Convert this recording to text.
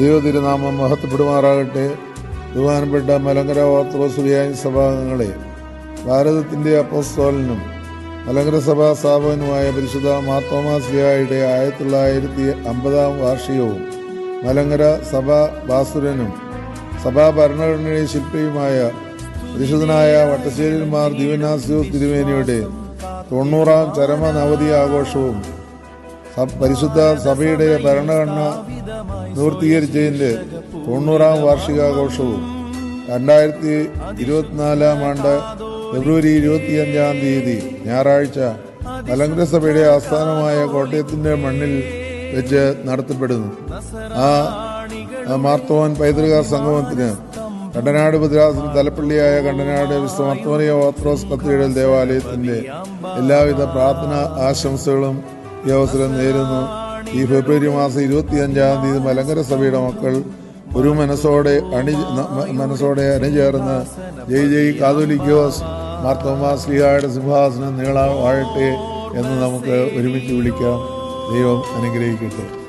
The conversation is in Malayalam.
ദൈവതിരുനാമം മഹത്വപ്പെടുമാറാകട്ടെ. ബഹുമാനപ്പെട്ട മലങ്കര ഓർത്തഡോക്സ് വ്യായ സഭാംഗങ്ങളെ ഭാരതത്തിന്റെ അപ്പോസ്തോലനും മലങ്കര സഭാ സ്ഥാപകനുമായ പരിശുദ്ധ മാർത്തോമാസ്ലിയായുടെ ആയിരത്തി തൊള്ളായിരത്തി അമ്പതാം വാർഷികവും മലങ്കര സഭാ ബാസുരനും സഭാ ഭരണഘടനയുടെ ശില്പിയുമായ പരിശുദ്ധനായ വട്ടശ്ശേരിമാർ ദിവനാസ്യു തിരുവേനിയുടെ തൊണ്ണൂറാം ചരമ നവതി ആഘോഷവും പരിശുദ്ധ സഭയുടെ ഭരണഘടന പൂർത്തീകരിച്ചതിന്റെ തൊണ്ണൂറാം വാർഷികാഘോഷവും രണ്ടായിരത്തി ഇരുപത്തിനാലാം ആണ്ട് ഫെബ്രുവരി ഇരുപത്തിയഞ്ചാം തീയതി ഞായറാഴ്ച കലങ്കര സഭയുടെ ആസ്ഥാനമായ കോട്ടയത്തിന്റെ മണ്ണിൽ വെച്ച് നടത്തപ്പെടുന്നു. ആ മാർത്തോൻ പൈതൃക സംഗമത്തിന് കണ്ടനാട് ഭദ്രാസന തലപ്പള്ളിയായ കണ്ടനാട് വിശ്വമർത്തോനിയ ഓർത്തഡോക്സ് കത്തീഡ്രൽ ദേവാലയത്തിന്റെ എല്ലാവിധ പ്രാർത്ഥന ആശംസകളും ഈ അവസരം നേരുന്നു. ഈ ഫെബ്രുവരി മാസം ഇരുപത്തിയഞ്ചാം തീയതി മലങ്കര സഭയുടെ മക്കൾ ഒരു മനസ്സോടെ അണി മനസ്സോടെ അണിചേർന്ന് ജയ് ജയ് കാതോലിക്കോസ് മാർത്തോമാ ശ്രീഹായുടെ സിംഹാസനം നീളാ വാഴട്ടെ എന്ന് നമുക്ക് ഒരുമിച്ച് വിളിക്കാം. ദൈവം അനുഗ്രഹിക്കട്ടെ.